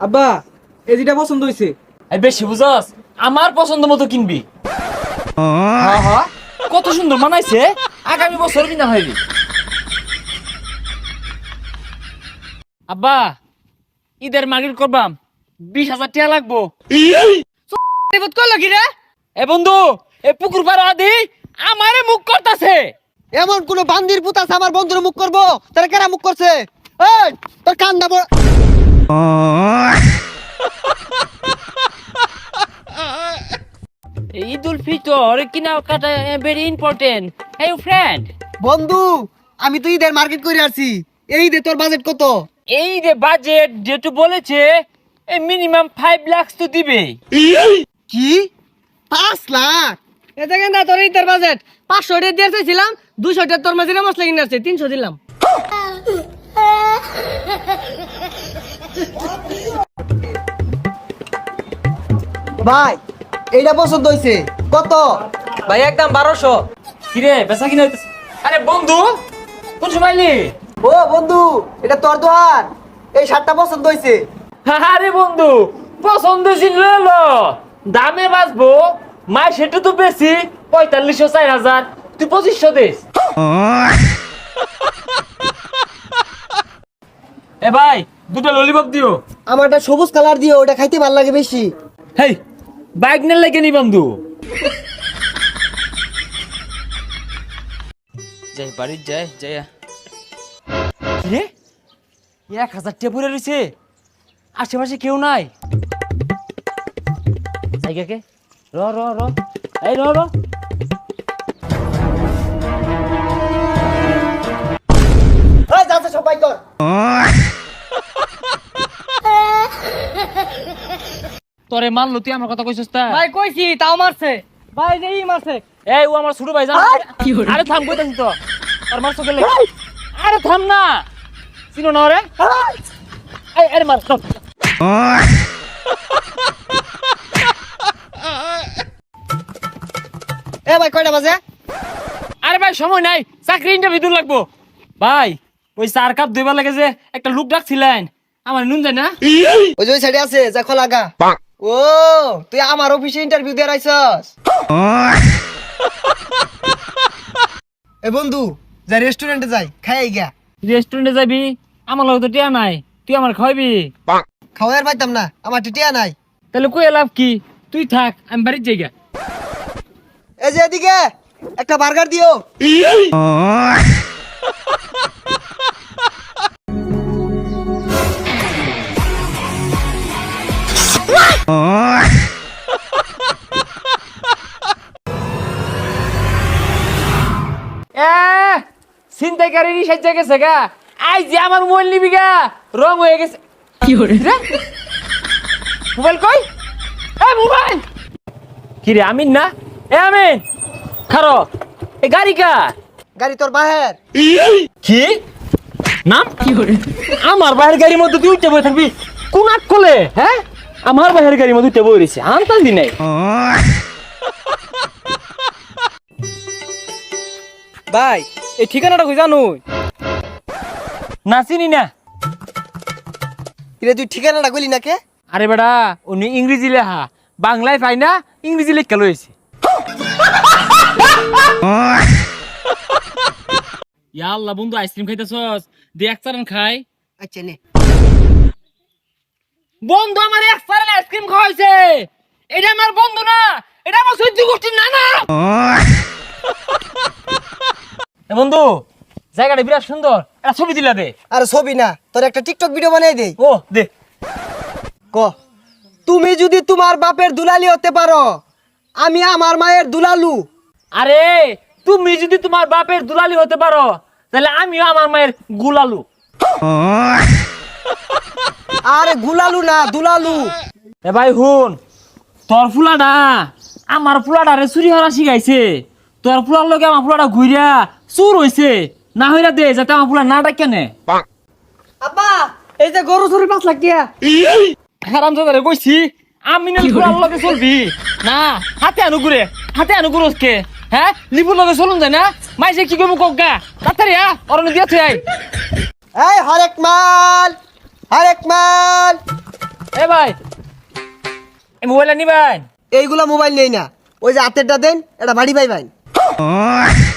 আব্বা এই যেটা পছন্দ হয়েছে এই বেশি বুঝস আমার পছন্দ মতো কিনবি। হ্যাঁ হ্যাঁ কত সুন্দর মানাইছে আগামী বছর কিনা হইবি আব্বা ঈদের মার্কেট করবাম বিশ হাজার টাকা লাগবো। বিপদ করল কি রে? এ বন্ধু এ পুকুর পাড়া আদি আমারে মুখ করতাছে। এমন কোন বান্দির পুত আছে আমার বন্ধুর মুখ করব? তারা কেরা মুখ করছে? এই তোর কান দাবো ঈদ উল ফিতর কিনা কাটা ভেরি ইম্পর্টেন্ট হে ফ্রেন্ড বন্ধু আমি তো ঈদের মার্কেট করে আসছি। এই দে তোর বাজেট কত? এই যে বাজেট যেটু বলেছে মিনিমাম ফাইভ লাখস তো দিবে কি? পাঁচ লাখ? এ দেখেন না তোর ঈদের বাজেট পাঁচশো টাকা দিয়ে চাইছিলাম দুশো টাকা তোর মাঝে মশলা কিনে আসছে তিনশো দিলাম। ভাই এইটা পছন্দ হয়েছে কত? ভাই একদম বারোশো। কিরে বেচা কিনা হইতেছে? আরে বন্ধু কোন সময় ও বন্ধু এটা তোর দোয়ার এই শার্টটা পছন্দ হয়েছে আরে বন্ধু পছন্দ ছিল লো। দামে বাঁচবো মাই সেটা তো বেশি পঁয়তাল্লিশশো চার হাজার। তুই পঁচিশশো দিস। এ ভাই দুটো ললিপপ দিও। আমারটা সবুজ কালার দিও ওটা খাইতে ভালো লাগে বেশি। হেই বাইক নে লাগে নি বন্ধু যাই বাড়ি যাই যাই রে এক হাজার টিয়া পড়ে রয়েছে আশেপাশে কেউ নাই। জায়গাকে র র র। এই র র। সবাই কর তোরে মানলো তুই আমার কথা কইছিস তা? ভাই কইছি তাও মারছে। ভাই যেই মারছে। এই ও আমার ছোট ভাই জান? আরে থাম কইতাছিস তো? তোর মারছ গেলে আরে থাম না! চিনো না রে এই আরে মার. এ ভাই কয়টা বাজে? আরে ভাই সময় নাই। চাকরি ইন্টারভিউ দিন লাগবো। ভাই ওই চার কাপ দুইবার লাগে যে একটা লোক ডাকছিলেন। আমার নুন যায় না? ওই যে ওই সাইডে আছে যা খোলা গা। ও তুই আমার অফিসে ইন্টারভিউ দিয়ে রাইছস এ বন্ধু যা রেস্টুরেন্টে যাই খাই গিয়া। রেস্টুরেন্টে যাবি? আমার লগে তো টিয়া নাই। তুই আমার খাওয়াবি? খাওয়ার পাইতাম না আমার টিটিয়া নাই। তাহলে কই লাভ কি? তুই থাক আমি বাড়ির যাই গা। এই যে এদিকে একটা বার্গার দিও। চিন্তাকারী সাজ্জা গেছে গা। আই যে আমার মোবাইল নিবি গা। রং হয়ে গেছে। কি হরে মোবাইল কই? এ মোবাইল! কি রে আমিন না? এ আমিন! খারো এ গাড়ি কা? গাড়ি তোর বাহের। কি? নাম? কি হরে আমার বাহির গাড়ির মধ্যে তুই উঠে বসে থাকবি। কোন আট কোলে হ্যাঁ? আমার বাহির গাড়ির মধ্যে উঠে বই রয়েছে। আনতাল দি নাই ভাই এই ঠিকানাটা কই জানো না চিনি না। কিরে তুই ঠিকানাটা কইলি না কে? আরে বেটা উনি ইংরেজি লেখা। বাংলায় পাই না ইংরেজি লেখা লইছে ইয়া আল্লাহ বন্ধু আইসক্রিম খাইতেছস? দে এক চারান খাই। আচ্ছা নে। বন্ধু আমার এক চারান আইসক্রিম খাওয়াইছে এটা আমার বন্ধু না এটা আমার সহ্য গোষ্ঠীর না না। এ বন্ধু জায়গাটা বিরাট সুন্দর। একটা ছবি দিলা দে। আর ছবি না তোর একটা টিকটক ভিডিও বানাই দেই। ও দে। ক? তুমি যদি তোমার বাপের দুলালি হতে পারো আমি আমার মায়ের দুলালু। আরে তুমি যদি তোমার বাপের দুলালি হতে পারো তাহলে আমিও আমার মায়ের গুলালু। আরে গুলালু না দুলালু। এ ভাই হুন তোর ফুলাটা আমার ফুলাটা রে চুরি হরা শিখাইছে তোর ফুলার লগে আমার ফুলাটা ঘুরিয়া চুর হইছে। না হইরা দে যাতে আমার ফুলা না ডাকে নে। আব্বা এই যে গরু চুরি পাঁচ লাখ টিয়া হারাম জাদারে কইছি আমি না ফুলার লগে চলবি। না হাতে আনু ঘুরে হাতে আনু ঘুরসকে হ্যাঁ লিপুর লগে চলুন যায় না। মাইসে কি করব কগা তাড়াতাড়ি আ অরণ দিয়া থুই আই এই হরেক মাল হরেক মাল। এ ভাই এই মোবাইলটা নিবেন। এইগুলা মোবাইল নেই না। ওই যে হাতেরটা দেন এটা বাড়ি পাই ভাই ¡Oh!